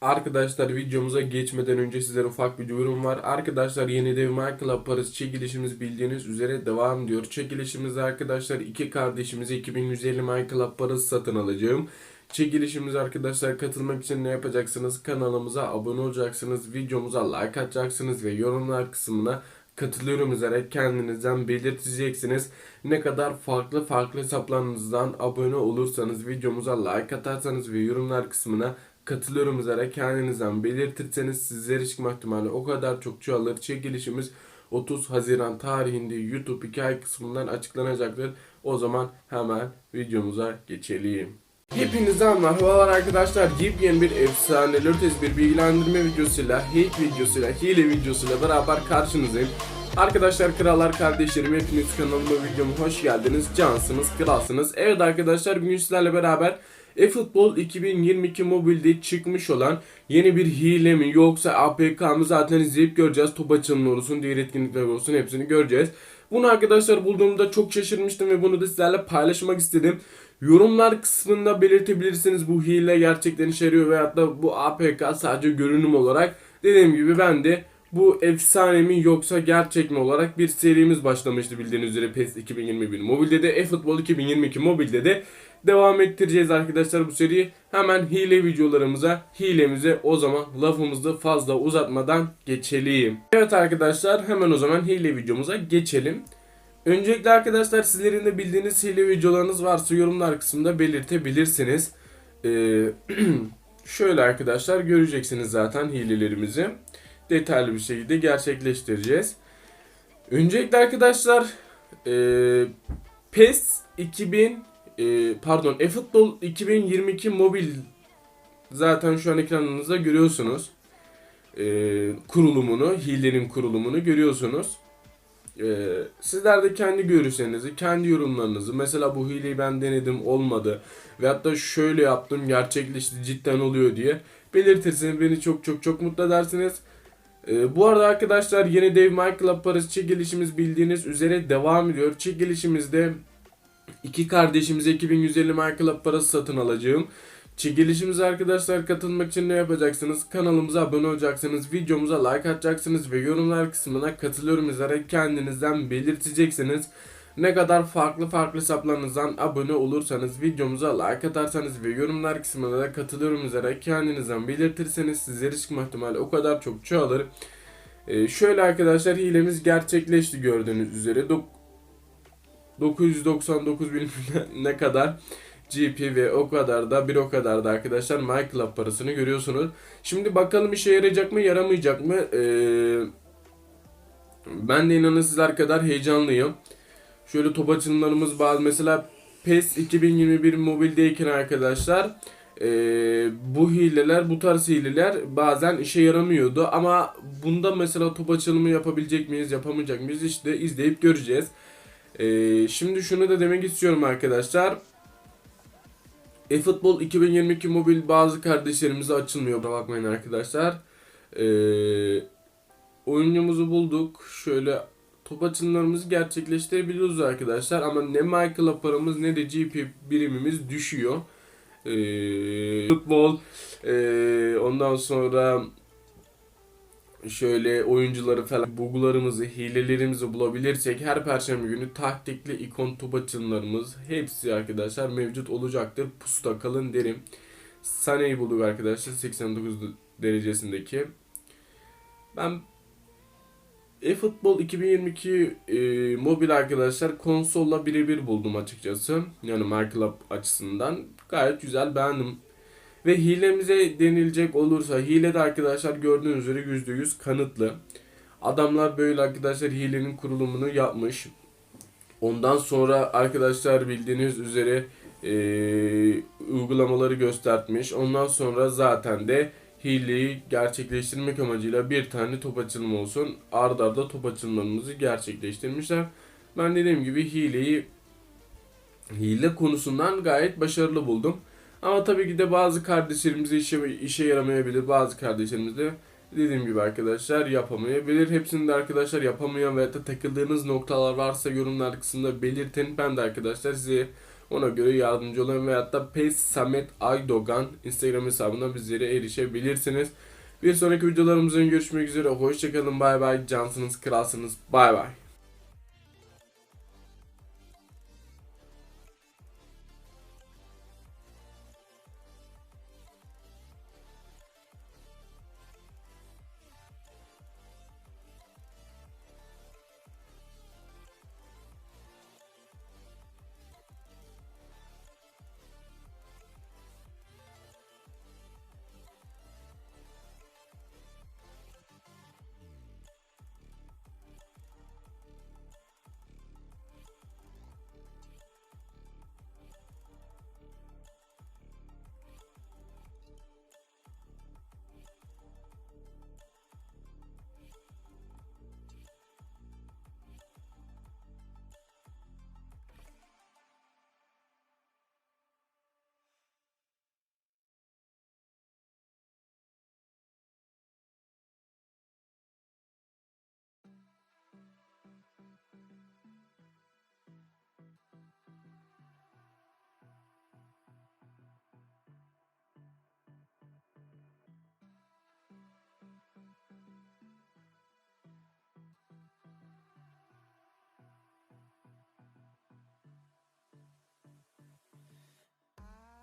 Arkadaşlar videomuza geçmeden önce sizlere ufak bir duyurum var. Arkadaşlar yeni dev Club parası çekilişimiz bildiğiniz üzere devam ediyor. Çekilişimizde arkadaşlar iki kardeşimize 2150 Club parası satın alacağım. Çekilişimiz arkadaşlar katılmak için ne yapacaksınız? Kanalımıza abone olacaksınız, videomuza like atacaksınız ve yorumlar kısmına katılıyorum üzere kendinizden belirteceksiniz. Ne kadar farklı farklı hesaplarınızdan abone olursanız, videomuza like atarsanız ve yorumlar kısmına katılıyorum üzere kendinizden belirtirseniz sizlere çıkma ihtimali o kadar çok çoğalır. Çekilişimiz 30 Haziran tarihinde YouTube hikaye kısmından açıklanacaktır. O zaman hemen videomuza geçelim. Hepinize merhabalar arkadaşlar. Yepyeni bir efsane lörtez bir bilgilendirme videosuyla, hate videosuyla, hile videosuyla beraber karşınızdayım. Arkadaşlar krallar kardeşlerim hepiniz kanalıma videoma hoş geldiniz. Cansınız, kralsınız. Evet arkadaşlar bugün sizlerle beraber eFootball 2022 mobilde çıkmış olan yeni bir hile mi yoksa APK mı zaten izleyip göreceğiz. Top açılımı olsun, diğer etkinlikler olsun hepsini göreceğiz. Bunu arkadaşlar bulduğumda çok şaşırmıştım ve bunu da sizlerle paylaşmak istedim. Yorumlar kısmında belirtebilirsiniz bu hile gerçekten işe yarıyor veyahut da bu APK sadece görünüm olarak. Dediğim gibi ben de bu efsane mi yoksa gerçek mi olarak bir serimiz başlamıştı bildiğiniz üzere PES 2021 mobilde de eFootball 2022 mobilde de devam ettireceğiz arkadaşlar bu seriyi. Hemen hile videolarımıza, hilemize o zaman lafımızı fazla uzatmadan geçelim. Evet arkadaşlar hemen o zaman hile videomuza geçelim. Öncelikle arkadaşlar sizlerin de bildiğiniz hile videolarınız varsa yorumlar kısmında belirtebilirsiniz. Ee, şöyle arkadaşlar göreceksiniz zaten hilelerimizi. Detaylı bir şekilde gerçekleştireceğiz. Öncelikle arkadaşlar e, PES 2000 e, pardon eFootball 2022 mobil zaten şu an ekranınızda görüyorsunuz. E, kurulumunu, hilenin kurulumunu görüyorsunuz. Ee, sizler de kendi görüşlerinizi, kendi yorumlarınızı mesela bu hileyi ben denedim olmadı ve hatta şöyle yaptım gerçekleşti cidden oluyor diye belirtirseniz beni çok çok çok mutlu edersiniz. Ee, bu arada arkadaşlar yeni Dave Club parası çekilişimiz bildiğiniz üzere devam ediyor. Çekilişimizde iki kardeşimize 2150 My Club parası satın alacağım. Çekilişimize arkadaşlar katılmak için ne yapacaksınız? Kanalımıza abone olacaksınız, videomuza like atacaksınız ve yorumlar kısmına katılıyorum yazarak kendinizden belirteceksiniz. Ne kadar farklı farklı hesaplarınızdan abone olursanız, videomuza like atarsanız ve yorumlar kısmına da katılıyorum yazarak kendinizden belirtirseniz sizlere çıkma ihtimali o kadar çok çoğalır. Ee, şöyle arkadaşlar hilemiz gerçekleşti gördüğünüz üzere. Dok 999 bin ne kadar GP ve o kadar da bir o kadar da arkadaşlar MyClub parasını görüyorsunuz. Şimdi bakalım işe yarayacak mı yaramayacak mı? Ee, ben de inanın sizler kadar heyecanlıyım. Şöyle top açılımlarımız bazı mesela PES 2021 mobildeyken arkadaşlar e, bu hileler bu tarz hileler bazen işe yaramıyordu ama bunda mesela top açılımı yapabilecek miyiz yapamayacak mıyız işte izleyip göreceğiz. E, şimdi şunu da demek istiyorum arkadaşlar eFootball 2022 mobil bazı kardeşlerimize açılmıyor. Bakmayın arkadaşlar. Ee, oyuncumuzu bulduk. Şöyle top açılımlarımızı gerçekleştirebiliyoruz arkadaşlar. Ama ne Michael'a paramız ne de GP birimimiz düşüyor. Ee, futbol ee, ondan sonra şöyle oyuncuları falan buglarımızı, hilelerimizi bulabilirsek her perşembe günü taktikli ikon top açılımlarımız hepsi arkadaşlar mevcut olacaktır. Pusuda kalın derim. Sane'yi bulduk arkadaşlar 89 derecesindeki. Ben eFootball 2022 e, mobil arkadaşlar konsolla birebir buldum açıkçası. Yani MyClub açısından gayet güzel beğendim. Ve hilemize denilecek olursa hile de arkadaşlar gördüğünüz üzere %100 kanıtlı. Adamlar böyle arkadaşlar hilenin kurulumunu yapmış. Ondan sonra arkadaşlar bildiğiniz üzere e, uygulamaları göstermiş. Ondan sonra zaten de hileyi gerçekleştirmek amacıyla bir tane top açılımı olsun. Arda arda top açılımlarımızı gerçekleştirmişler. Ben dediğim gibi hileyi hile konusundan gayet başarılı buldum. Ama tabii ki de bazı kardeşlerimize işe, işe yaramayabilir. Bazı kardeşlerimiz de dediğim gibi arkadaşlar yapamayabilir. Hepsini de arkadaşlar yapamayan veya da takıldığınız noktalar varsa yorumlar kısmında belirtin. Ben de arkadaşlar size Ona göre yardımcı olayım veyahut da Pes Samet Aydogan Instagram hesabından bizlere erişebilirsiniz. Bir sonraki videolarımızın görüşmek üzere. Hoşçakalın. Bay bay. Cansınız, kralsınız. Bay bay. I